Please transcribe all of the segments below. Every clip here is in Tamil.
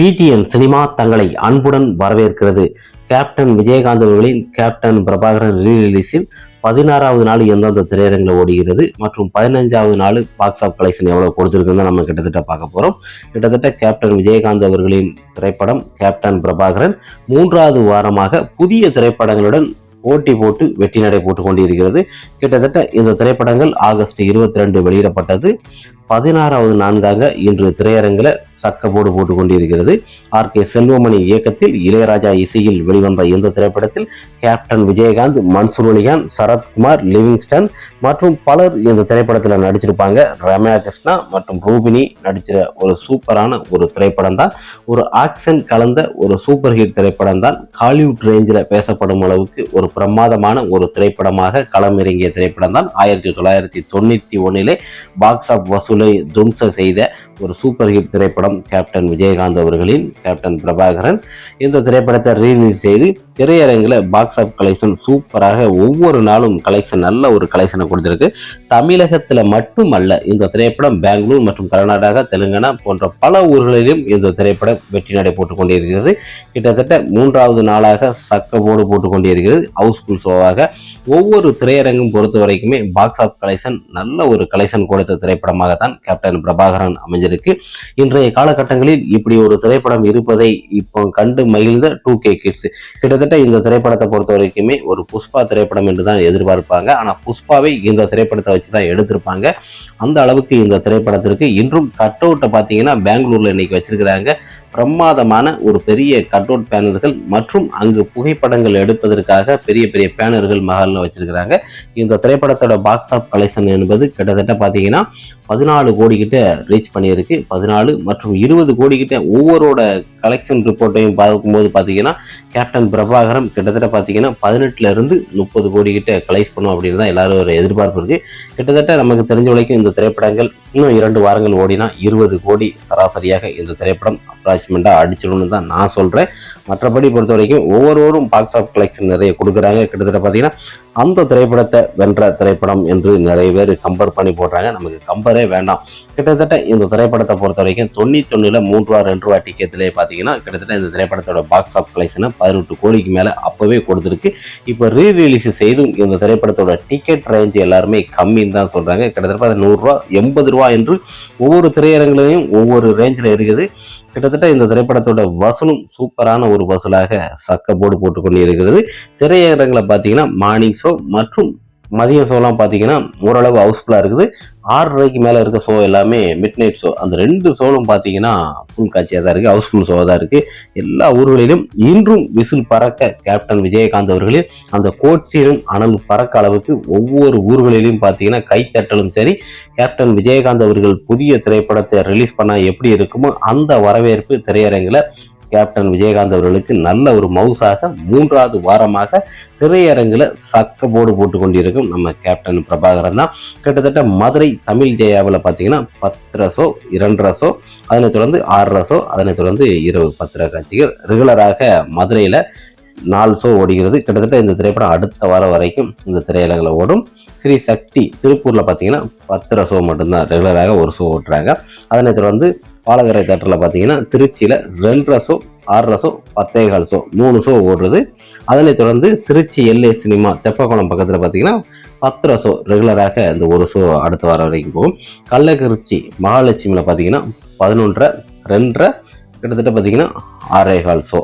பிடிஎன் சினிமா தங்களை அன்புடன் வரவேற்கிறது. கேப்டன் விஜயகாந்த் அவர்களின் கேப்டன் பிரபாகரன் ரீரிலீஸில் பதினாறாவது நாள் எந்தெந்த திரையரங்கில் ஓடுகிறது மற்றும் பதினஞ்சாவது நாள் பாக்ஸ் ஆஃப் கலெக்ஷன் எவ்வளோ கொடுத்துருக்குன்னு நம்ம கிட்டத்தட்ட பார்க்க போகிறோம் கிட்டத்தட்ட கேப்டன் விஜயகாந்த் அவர்களின் திரைப்படம் கேப்டன் பிரபாகரன் மூன்றாவது வாரமாக புதிய திரைப்படங்களுடன் போட்டி போட்டு வெற்றி நடை போட்டு கொண்டிருக்கிறது. கிட்டத்தட்ட இந்த திரைப்படங்கள் ஆகஸ்ட் இருபத்தி ரெண்டு வெளியிடப்பட்டது. பதினாறாவது நான்காக இன்று திரையரங்கில் சக்கப்போடு போட்டு கொண்டிருக்கிறது. ஆர். கே. செல்வமணி இயக்கத்தில் இளையராஜா இசையில் வெளிவந்த இந்த திரைப்படத்தில் கேப்டன் விஜயகாந்த் மன்சூர் அலிகான் சரத்குமார் லிவிங்ஸ்டன் மற்றும் பலர் இந்த திரைப்படத்தில் நடிச்சிருப்பாங்க. ரம்யா கிருஷ்ணா மற்றும் ரூபினி நடிச்சிற ஒரு சூப்பரான ஒரு திரைப்படம் தான். ஒரு ஆக்ஷன் கலந்த ஒரு சூப்பர் ஹிட் திரைப்படம் தான். ஹாலிவுட் ரேஞ்சில் பேசப்படும் அளவுக்கு ஒரு பிரமாதமான ஒரு திரைப்படமாக களமிறங்கிய திரைப்படம் தான். ஆயிரத்தி தொள்ளாயிரத்தி தொண்ணூற்றி ஒன்றிலே பாக்ஸ் ஆஃப் வசூல் தும்ச செய்த ஒரு சூப்பர் ஹிட் திரைப்படம் கேப்டன் விஜயகாந்த் அவர்களின் கேப்டன் பிரபாகரன். இந்த திரைப்படத்தை ரீலீஸ் செய்து திரையரங்கில் பாக்ஸ் ஆஃப் கலெக்ஷன் சூப்பராக ஒவ்வொரு நாளும் கலெக்ஷன் நல்ல ஒரு கலெக்ஷனை கொடுத்துருக்கு. தமிழகத்தில் மட்டுமல்ல இந்த திரைப்படம் பெங்களூர் மற்றும் கர்நாடகா தெலுங்கானா போன்ற பல ஊர்களிலும் இந்த திரைப்படம் வெற்றி நடை போட்டுக் கொண்டிருக்கிறது. கிட்டத்தட்ட மூன்றாவது நாளாக சக்கப்போடு போட்டுக் கொண்டிருக்கிறது. ஹவுஸ்ஃபுல் ஷோவாக ஒவ்வொரு திரையரங்கும் பொறுத்த வரைக்குமே பாக்ஸ் ஆஃப் கலெக்ஷன் நல்ல ஒரு கலெக்ஷன் கொடுத்த திரைப்படமாக தான் கேப்டன் பிரபாகரன் அமைஞ்சிருக்கு. இன்றைய காலகட்டங்களில் இப்படி ஒரு திரைப்படம் இருப்பதை இப்போ கண்டு மகிழ்ந்த டூ கே கிட்ஸ் கிட்டத்தட்ட இந்த திரைப்படத்தை பொறுத்த வரைக்குமே ஒரு புஷ்பா திரைப்படம் என்று தான் எதிர்பார்ப்பாங்க. ஆனால் புஷ்பாவை இந்த திரைப்படத்தை வச்சு தான் எடுத்திருப்பாங்க. அந்த அளவுக்கு இந்த திரைப்படத்திற்கு இன்றும் கட் அவுட்டை பார்த்தீங்கன்னா பெங்களூரில் இன்னைக்கு வச்சிருக்கிறாங்க. பிரமாதமான ஒரு பெரிய கட் அவுட் பேனர்கள் மற்றும் அங்கு புகைப்படங்கள் எடுப்பதற்காக பெரிய பெரிய பேனர்கள் மகளில் வச்சிருக்கிறாங்க. இந்த திரைப்படத்தோட பாக்ஸ் ஆஃப் கலெக்ஷன் என்பது கிட்டத்தட்ட பார்த்தீங்கன்னா பதினாலு கோடி கிட்ட ரீச் பண்ணியிருக்கு. பதினாலு மற்றும் இருபது கோடி கிட்ட ஒவ்வொருவோட கலெக்ஷன் ரிப்போர்ட்டையும் பார்க்கும்போது பார்த்தீங்கன்னா கேப்டன் பிரபாகரம் கிட்டத்தட்ட பார்த்தீங்கன்னா பதினெட்டுல இருந்து முப்பது கோடி கிட்ட கலெக்ட் பண்ணும் அப்படின்னு தான் எல்லாரும் ஒரு எதிர்பார்ப்பு இருக்கு. கிட்டத்தட்ட நமக்கு தெரிஞ்ச வரைக்கும் இந்த திரைப்படங்கள் இன்னும் இரண்டு வாரங்கள் ஓடினா இருபது கோடி சராசரியாக இந்த திரைப்படம் அப்ராக்சிமெண்ட்டாக அடிச்சிடணும்னு தான் நான் சொல்கிறேன் மற்றபடி பொறுத்த வரைக்கும் ஒவ்வொருவரும் பாக்ஸ் ஆஃப் கலெக்ஷன் நிறைய கொடுக்குறாங்க. கிட்டத்தட்ட பார்த்தீங்கன்னா அந்த திரைப்படத்தை வென்ற திரைப்படம் என்று நிறைய பேர் கம்பேர் பண்ணி போடுறாங்க. நமக்கு கம்பேரே வேண்டாம். கிட்டத்தட்ட இந்த திரைப்படத்தை பொறுத்த வரைக்கும் தொண்ணூத்தொன்னில் மூன்று ரூபா ரெண்டு ரூபா டிக்கெட்லேயே பார்த்தீங்கன்னா கிட்டத்தட்ட இந்த திரைப்படத்தோட பாக்ஸ் ஆஃப் கலெக்ஷனை பதினெட்டு கோடிக்கு மேலே அப்போவே கொடுத்துருக்கு. இப்போ ரீ ரிலீஸ் செய்தும் இந்த திரைப்படத்தோட டிக்கெட் ரேஞ்ச் எல்லாருமே கம்மின்னு தான் சொல்கிறாங்க கிட்டத்தட்ட நூறுரூவா எண்பது ரூபா என்று ஒவ்வொரு திரையரங்குலையும் ஒவ்வொரு ரேஞ்சில் இருக்குது. கிட்டத்தட்ட இந்த திரைப்படத்தோட வசூலும் சூப்பரான ஒரு வசூலாக சக்க போர்டு போட்டு கொண்டு இருக்கிறது. திரையரங்கில் பார்த்தீங்கன்னா மார்னிங் ஷோ மற்றும் மதிய ஷோலாம் பார்த்தீங்கன்னா ஓரளவு ஹவுஸ்ஃபுல்லாக இருக்குது. ஆறு ரூபாய்க்கு மேலே இருக்க ஷோ எல்லாமே மிட் நைட் ஷோ அந்த ரெண்டு ஷோலும் பார்த்தீங்கன்னா ஃபுல் காட்சியாக தான் இருக்குது ஹவுஸ்ஃபுல் ஷோவாக தான் இருக்குது எல்லா ஊர்களிலும் இன்றும் விசில் பறக்க கேப்டன் விஜயகாந்த் அவர்களில் அந்த கோட்சியிலும் அனல் பறக்க அளவுக்கு ஒவ்வொரு ஊர்களிலும் பார்த்தீங்கன்னா கைத்தட்டலும் சரி கேப்டன் விஜயகாந்த் அவர்கள் புதிய திரைப்படத்தை ரிலீஸ் பண்ணால் எப்படி இருக்குமோ அந்த வரவேற்பு திரையரங்கில் கேப்டன் விஜயகாந்த் அவர்களுக்கு நல்ல ஒரு மவுசாக மூன்றாவது வாரமாக திரையரங்கில் சக்க போர்டு போட்டு கொண்டிருக்கும் நம்ம கேப்டன் பிரபாகரன் தான். கிட்டத்தட்ட மதுரை தமிழ் ஜெயாவில் பார்த்தீங்கன்னா பத்து ரசோ இரண்டு ரசோ அதனைத் தொடர்ந்து ஆறு ரசோ அதனைத் தொடர்ந்து இரவு பத்திர காட்சிகள். ரெகுலராக மதுரையில் நாலு ஷோ ஓடுகிறது. கிட்டத்தட்ட இந்த திரைப்படம் அடுத்த வாரம் வரைக்கும் இந்த திரையரங்கில் ஓடும். ஸ்ரீ சக்தி திருப்பூரில் பார்த்தீங்கன்னா பத்திர ஷோ மட்டும்தான். ரெகுலராக ஒரு ஷோ ஓட்டுறாங்க. அதனை தொடர்ந்து பாலகரை தேட்டரில் பார்த்தீங்கன்னா திருச்சியில் ரெண்டரை ஷோ ஆறரை ஷோ பத்தே கால் ஷோ மூணு ஷோ ஓடுறது. அதனை தொடர்ந்து திருச்சி எல்ஏ சினிமா தெப்பக்குளம் பக்கத்தில் பார்த்தீங்கன்னா பத்திர ஷோ ரெகுலராக இந்த ஒரு ஷோ அடுத்த வாரம் வரைக்கும் போகும். கள்ளக்குறிச்சி மகாலட்சுமியில் பார்த்தீங்கன்னா பதினொன்றரை ரெண்டரை கிட்டத்தட்ட பார்த்தீங்கன்னா ஆறே கால் ஷோ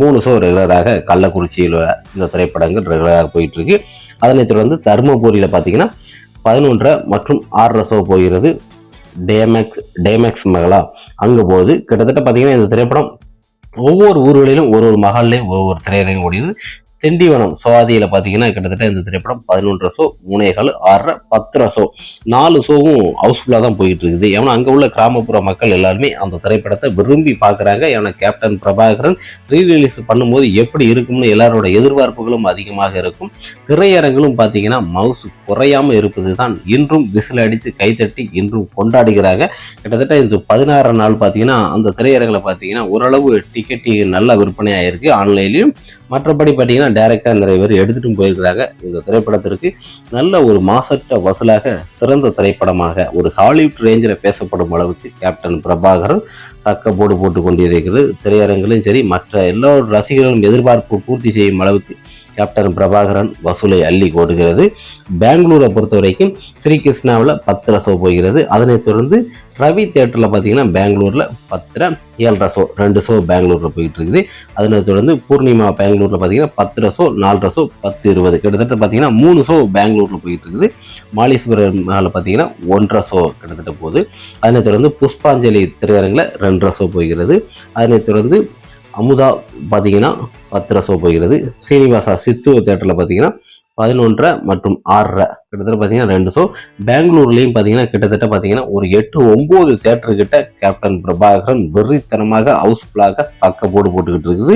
மூணு ஷோ ரெகுலராக கள்ளக்குறிச்சியில் இந்த திரைப்படங்கள் ரெகுலராக போயிட்டுருக்கு. அதனைத் தொடர்ந்து தருமபுரியில் பார்த்தீங்கன்னா பதினொன்றரை மற்றும் ஆறரை ஷோ போகிறது. டேமேக்ஸ் டேமேக்ஸ் மகளா. அங்கே போகுது. கிட்டத்தட்ட பார்த்தீங்கன்னா இந்த திரைப்படம் ஒவ்வொரு ஊர்களிலும் ஒரு ஒரு மகால்லையும் ஒவ்வொரு திரையரங்கம் ஓடியது திண்டிவனம் சுவாதியில் பார்த்தீங்கன்னா கிட்டத்தட்ட இந்த திரைப்படம் பதினொன்று ஷோ மூணேகால் ஆறரை பத்தரை ஷோ. நாலு ஷோவும் ஹவுஸ்ஃபுல்லாக தான் போயிட்டு இருக்குது ஏன்னா அங்கே உள்ள கிராமப்புற மக்கள் எல்லாருமே அந்த திரைப்படத்தை விரும்பி பார்க்குறாங்க ஏன்னா கேப்டன் பிரபாகரன் ரீரிலீஸ் பண்ணும்போது எப்படி இருக்கும்னு எல்லாரோட எதிர்பார்ப்புகளும் அதிகமாக இருக்கும். திரையரங்களும் பார்த்தீங்கன்னா மவுஸ் குறையாம இருப்பது தான் இன்றும் விசில் அடித்து கைத்தட்டி இன்றும் கொண்டாடுகிறாங்க. கிட்டத்தட்ட இந்த பதினாறு நாள் பார்த்தீங்கன்னா அந்த திரையரங்கில் பார்த்தீங்கன்னா ஓரளவு டிக்கெட் நல்ல விற்பனையாக இருக்குது ஆன்லைன்லையும் மற்றபடி பார்த்தீங்கன்னா பார்த்தீங்கன்னா டைரக்டாக நிறைய பேர் எடுத்துட்டும் போயிருக்கிறாங்க. இந்த திரைப்படத்திற்கு நல்ல ஒரு மாசற்ற வசூலாக சிறந்த திரைப்படமாக ஒரு ஹாலிவுட் ரேஞ்சில் பேசப்படும் அளவுக்கு கேப்டன் பிரபாகரன் தக்க போடு போட்டு கொண்டிருக்கிறது. திரையரங்கிலும் சரி மற்ற எல்லா ரசிகர்களும் எதிர்பார்ப்பு பூர்த்தி செய்யும் அளவுக்கு கேப்டன் பிரபாகரன் வசூலை அள்ளி கோடுகிறது பெங்களூரை பொறுத்த வரைக்கும் ஸ்ரீகிருஷ்ணாவில் பத்து ரசோ போகிறது. அதனைத் தொடர்ந்து ரவி தேட்டரில் பார்த்தீங்கன்னா பெங்களூரில் பத்தரை ஏழரை ஷோ ரெண்டு ஷோ பெங்களூரில் போயிட்டு இருக்குது. அதனைத் தொடர்ந்து பூர்ணிமா பெங்களூரில் பார்த்தீங்கன்னா பத்து ஷோ நாலு ஷோ பத்து இருபது. கிட்டத்தட்ட பார்த்தீங்கன்னா மூணு ஷோ பெங்களூரில் போயிட்டு இருக்குது. மாலீஸ்வரர் பார்த்தீங்கன்னா ஒன்றரை ஷோ கிட்டத்தட்ட போகுது. அதனைத் தொடர்ந்து புஷ்பாஞ்சலி திரையரங்கில் ரெண்டரை ஷோ போகிறது. அதனைத் தொடர்ந்து அமுதா பார்த்தீங்கன்னா பத்து ஷோ போகிறது. சீனிவாசா சித்து தேட்டரில் பார்த்தீங்கன்னா பதினொன்றரை மற்றும் ஆறரை. கிட்டத்தட்ட பார்த்தீங்கன்னா ரெண்டு. ஸோ பெங்களூர்லேயும் பார்த்தீங்கன்னா கிட்டத்தட்ட பார்த்தீங்கன்னா ஒரு எட்டு ஒம்பது தேட்டருக்கிட்ட கேப்டன் பிரபாகரன் வெறித்தனமாக ஹவுஸ்ஃபுல்லாக சக்க போடு போட்டுக்கிட்டு இருக்குது.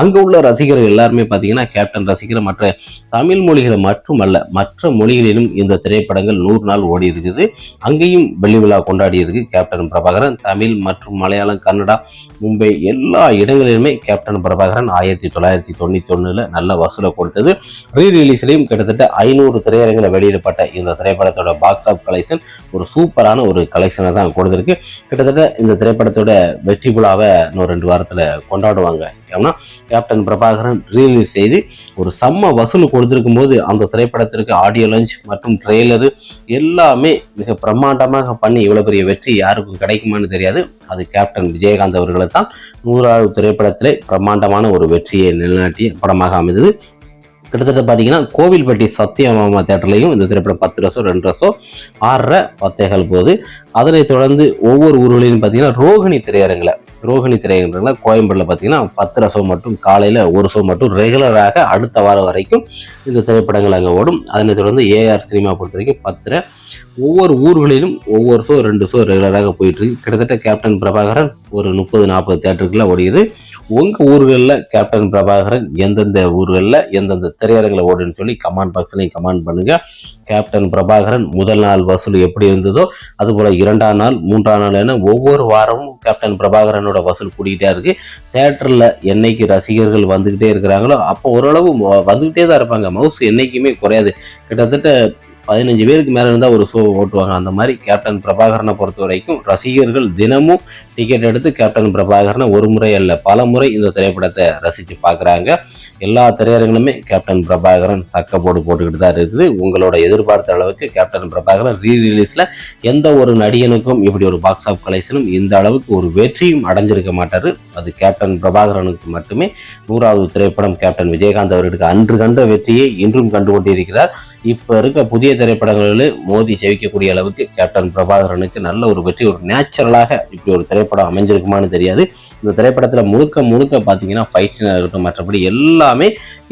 அங்கே உள்ள ரசிகர்கள் எல்லாருமே பார்த்தீங்கன்னா கேப்டன் ரசிகர் மற்ற தமிழ் மொழிகளை மட்டுமல்ல மற்ற மொழிகளிலும் இந்த திரைப்படங்கள் நூறு நாள் ஓடி இருக்குது. அங்கேயும் வெள்ளி விழா கொண்டாடி இருக்கு கேப்டன் பிரபாகரன். தமிழ் மற்றும் மலையாளம் கன்னடா மும்பை எல்லா இடங்களிலுமே கேப்டன் பிரபாகரன் ஆயிரத்தி தொள்ளாயிரத்தி தொண்ணூற்றி ஒன்றில் நல்ல வசூலை கொடுத்தது. ரீ ரிலீஸ்லையும் கிட்டத்தட்ட ஐநூறு திரையரங்களை வெளியிடப்பட்ட இந்த திரைப்படத்தோட பாக்ஸ் ஆஃப் கலெக்ஷன் ஒரு சூப்பரான ஒரு கலெக்ஷனை தான் கொடுத்துருக்கு. கிட்டத்தட்ட இந்த திரைப்படத்தோட வெற்றி விழாவை இன்னும் ரெண்டு வாரத்தில் கொண்டாடுவாங்க. ஏன்னா கேப்டன் பிரபாகரன் ரீலீஸ் செய்து ஒரு செம்ம வசூல் கொடுத்துருக்கும் போது அந்த திரைப்படத்திற்கு ஆடியோ லஞ்ச் மற்றும் ட்ரெய்லரு எல்லாமே மிக பிரம்மாண்டமாக பண்ணி இவ்வளோ பெரிய வெற்றி யாருக்கும் கிடைக்குமான்னு தெரியாது. அது கேப்டன் விஜயகாந்த் அவர்களை தான் நூறாவது திரைப்படத்திலே பிரம்மாண்டமான ஒரு வெற்றியை நிலைநாட்டிய படமாக அமைந்தது. கிட்டத்தட்ட பார்த்தீங்கன்னா கோவில்பட்டி சத்தியமாமா தேட்டர்லையும் இந்த திரைப்படம் பத்து ரசோ ரெண்டு ரசோ ஆறரை பத்தேகால் போகுது அதனைத் தொடர்ந்து ஒவ்வொரு ஊர்களிலும் பார்த்தீங்கன்னா ரோகிணி திரையரங்கில் ரோகிணி திரையரங்கில் கோயம்பேடில் பார்த்தீங்கன்னா பத்து ரசம் மட்டும் காலையில் ஒரு ஷோ மட்டும் ரெகுலராக அடுத்த வாரம் வரைக்கும் இந்த திரைப்படங்கள் அங்கே ஓடும். அதனைத் தொடர்ந்து ஏஆர் சினிமா பொறுத்த வரைக்கும் பத்திர. ஒவ்வொரு ஊர்களிலும் ஒவ்வொரு ஷோ ரெண்டு ஷோ ரெகுலராக போயிட்டு இருக்கு. கிட்டத்தட்ட கேப்டன் பிரபாகரன் ஒரு முப்பது நாற்பது தேட்டருக்குள்ள ஓடியது. உங்கள் ஊர்களில் கேப்டன் பிரபாகரன் எந்தெந்த ஊர்களில் எந்தெந்த திரையரங்கில் ஓடுன்னு சொல்லி கமெண்ட் பாக்ஸ்லையும் கமெண்ட் பண்ணுங்கள் கேப்டன் பிரபாகரன் முதல் நாள் வசூல் எப்படி இருந்ததோ அதுபோல் இரண்டாம் நாள் மூன்றாம் நாள் என ஒவ்வொரு வாரமும் கேப்டன் பிரபாகரனோட வசூல் கூட்டிகிட்டே இருக்குது தேட்டரில் என்னைக்கு ரசிகர்கள் வந்துக்கிட்டே இருக்கிறாங்களோ அப்போ ஓரளவு வந்துக்கிட்டே தான் இருப்பாங்க. மவுஸ் என்றைக்குமே குறையாது. கிட்டத்தட்ட பதினஞ்சு பேருக்கு மேலே இருந்தால் ஒரு ஷோ ஓட்டுவாங்க. அந்த மாதிரி கேப்டன் பிரபாகரனை பொறுத்த வரைக்கும் ரசிகர்கள் தினமும் டிக்கெட் எடுத்து கேப்டன் பிரபாகரனை ஒரு முறை அல்ல பல முறை இந்த திரைப்படத்தை ரசித்து பார்க்குறாங்க. எல்லா திரையரங்களுமே கேப்டன் பிரபாகரன் சக்க போடு போட்டுக்கிட்டு தான் இருக்குது. உங்களோட எதிர்பார்த்த அளவுக்கு கேப்டன் பிரபாகரன் ரீ ரிலீஸில் எந்த ஒரு நடிகனுக்கும் இப்படி ஒரு பாக்ஸ் ஆஃப் கலெக்ஷனும் இந்த அளவுக்கு ஒரு வெற்றியும் அடைஞ்சிருக்க மாட்டார். அது கேப்டன் பிரபாகரனுக்கு மட்டுமே. நூறாவது திரைப்படம் கேப்டன் விஜயகாந்த் அவர்களுக்கு அன்று கண்ட வெற்றியை இன்றும் கண்டு கொண்டிருக்கிறார் இப்போ இருக்க புதிய திரைப்படங்களில் மோதி செவிக்கக்கூடிய அளவுக்கு கேப்டன் பிரபாகரனுக்கு நல்ல ஒரு வெற்றி ஒரு நேச்சுரலாக இப்படி ஒரு திரைப்படம் அமைஞ்சிருக்குமான்னு தெரியாது. இந்த திரைப்படத்தில் முழுக்க முழுக்க பார்த்தீங்கன்னா ஃபைட்ஸினாக இருக்கட்டும் மற்றபடி எல்லாமே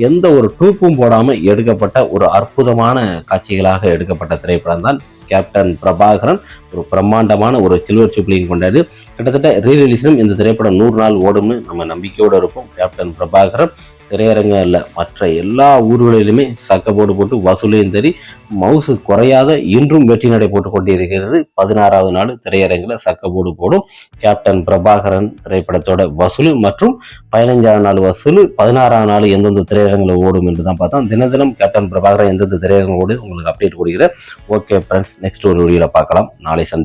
எந்த ஒரு டூப்பும் போடாமல் எடுக்கப்பட்ட ஒரு அற்புதமான காட்சிகளாக எடுக்கப்பட்ட திரைப்படம் தான் கேப்டன் பிரபாகரன். ஒரு பிரம்மாண்டமான ஒரு சில்வர் சூப்ளிங் கொண்டாது கிட்டத்தட்ட ரீரிலீஸிலும் இந்த திரைப்படம் நூறு நாள் ஓடும்னு நம்ம நம்பிக்கையோடு இருப்போம். கேப்டன் பிரபாகரன் திரையரங்கம் இல்லை மற்ற எல்லா ஊர்களிலுமே சக்கப்போடு போட்டு வசூலையும் சரி மவுசு குறையாத இன்றும் வெற்றி நடை போட்டு கொண்டிருக்கிறது. பதினாறாவது நாள் திரையரங்கில் சக்கப்போடு போடும். கேப்டன் பிரபாகரன் திரைப்படத்தோட வசூல் மற்றும் பதினஞ்சாவது நாள் வசூல் பதினாறாவது நாள் எந்தெந்த திரையரங்கில் ஓடும் என்று தான் பார்த்தோம். தின தினம் கேப்டன் பிரபாகரன் எந்தெந்த திரையரங்கம் ஓடு உங்களுக்கு அப்டேட் கொடுக்கிறேன். ஓகே ஃப்ரெண்ட்ஸ் நெக்ஸ்ட் ஒரு வீடியோவில் பார்க்கலாம். நாளை சந்தி